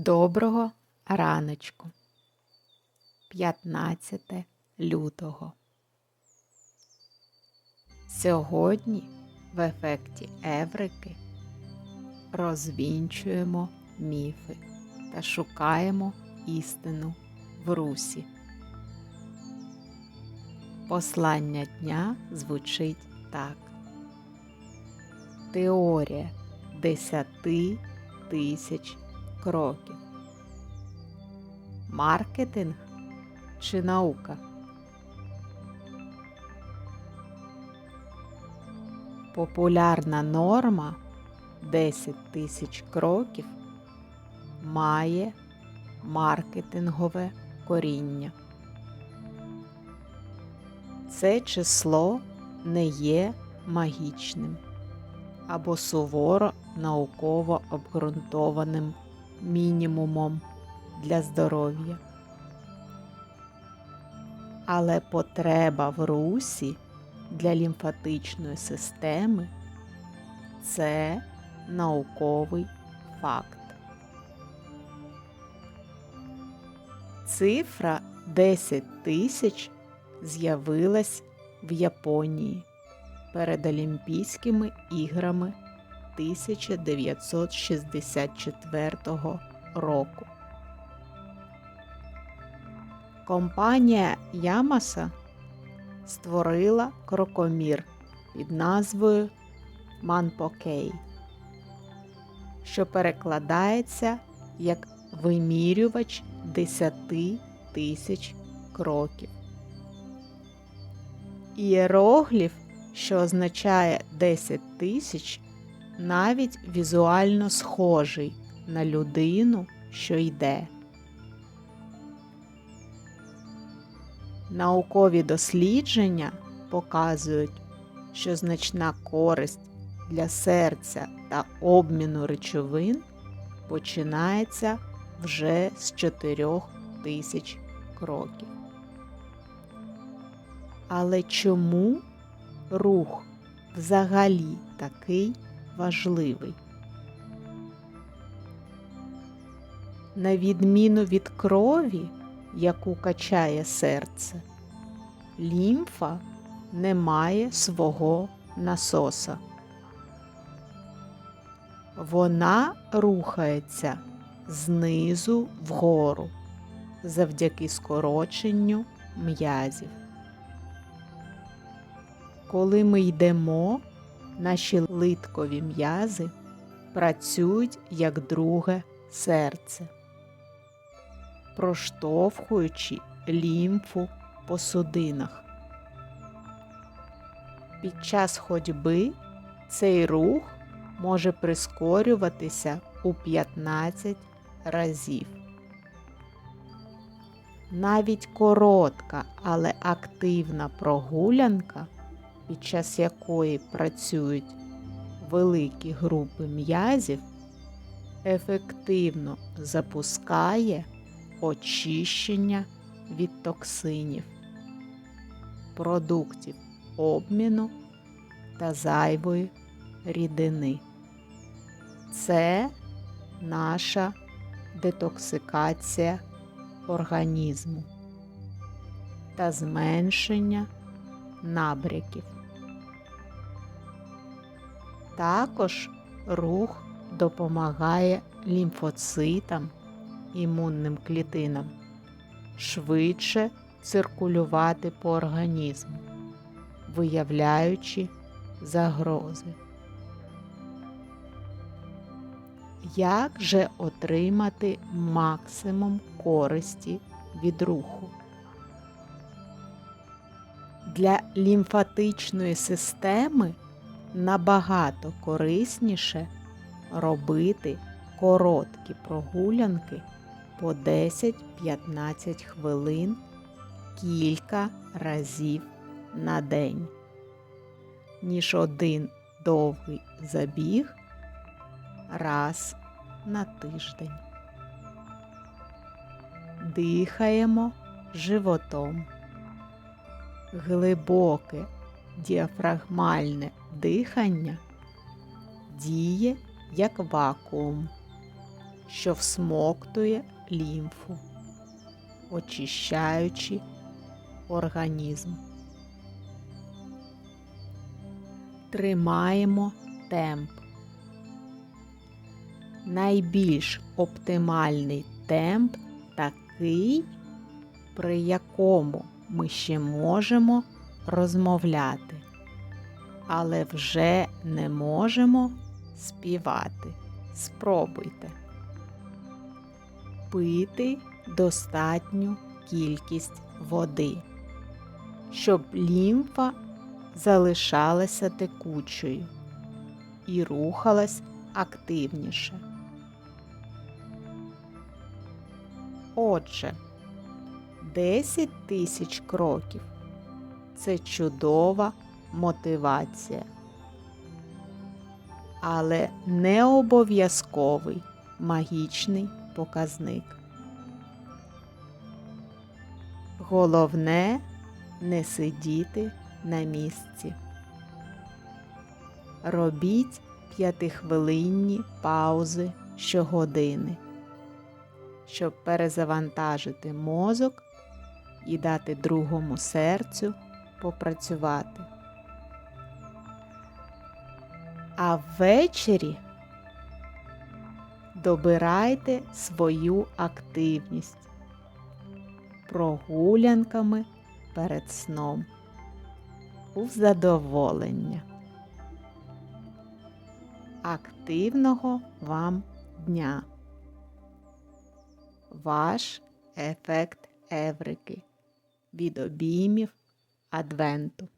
Доброго раночку. 15 лютого. Сьогодні в ефекті Еврики розвінчуємо міфи та шукаємо істину в русі. Послання дня звучить так. Теорія 10 тисяч кроків. Маркетинг чи наука? Популярна норма 10 тисяч кроків має маркетингове коріння. Це число не є магічним або суворо науково обґрунтованим мінімумом для здоров'я. Але потреба в русі для лімфатичної системи це науковий факт. Цифра 10 тисяч з'явилась в Японії перед Олімпійськими іграми 1964 року. Компанія Ямаса створила крокомір під назвою Манпокей, що перекладається як вимірювач 10 тисяч кроків. Ієрогліф, що означає 10 тисяч, навіть візуально схожий на людину, що йде. Наукові дослідження показують, що значна користь для серця та обміну речовин починається вже з 4 тисяч кроків. Але чому рух взагалі такий важливий? На відміну від крові, яку качає серце, лімфа не має свого насоса. Вона рухається знизу вгору завдяки скороченню м'язів. Коли ми йдемо, наші литкові м'язи працюють як друге серце, проштовхуючи лімфу по судинах. Під час ходьби цей рух може прискорюватися у 15 разів. Навіть коротка, але активна прогулянка, під час якої працюють великі групи м'язів, ефективно запускає очищення від токсинів, продуктів обміну та зайвої рідини. Це наша детоксикація організму та зменшення набряків. Також рух допомагає лімфоцитам, імунним клітинам швидше циркулювати по організму, виявляючи загрози. Як же отримати максимум користі від руху? Для лімфатичної системи набагато корисніше робити короткі прогулянки по 10-15 хвилин кілька разів на день, ніж один довгий забіг раз на тиждень. Дихаємо животом. Глибоке діафрагмальне дихання діє як вакуум, що всмоктує лімфу, очищаючи організм. Тримаємо темп. Найбільш оптимальний темп такий, при якому ми ще можемо розмовляти, але вже не можемо співати. Спробуйте. Пити достатню кількість води, щоб лімфа залишалася текучою і рухалась активніше. Отже, 10 тисяч кроків це чудова мотивація, але не обов'язковий магічний показник. Головне не сидіти на місці. Робіть п'ятихвилинні паузи щогодини, щоб перезавантажити мозок і дати другому серцю попрацювати. А ввечері добирайте свою активність прогулянками перед сном у задоволення. Активного вам дня! Ваш ефект Еврики від обіймів Advento.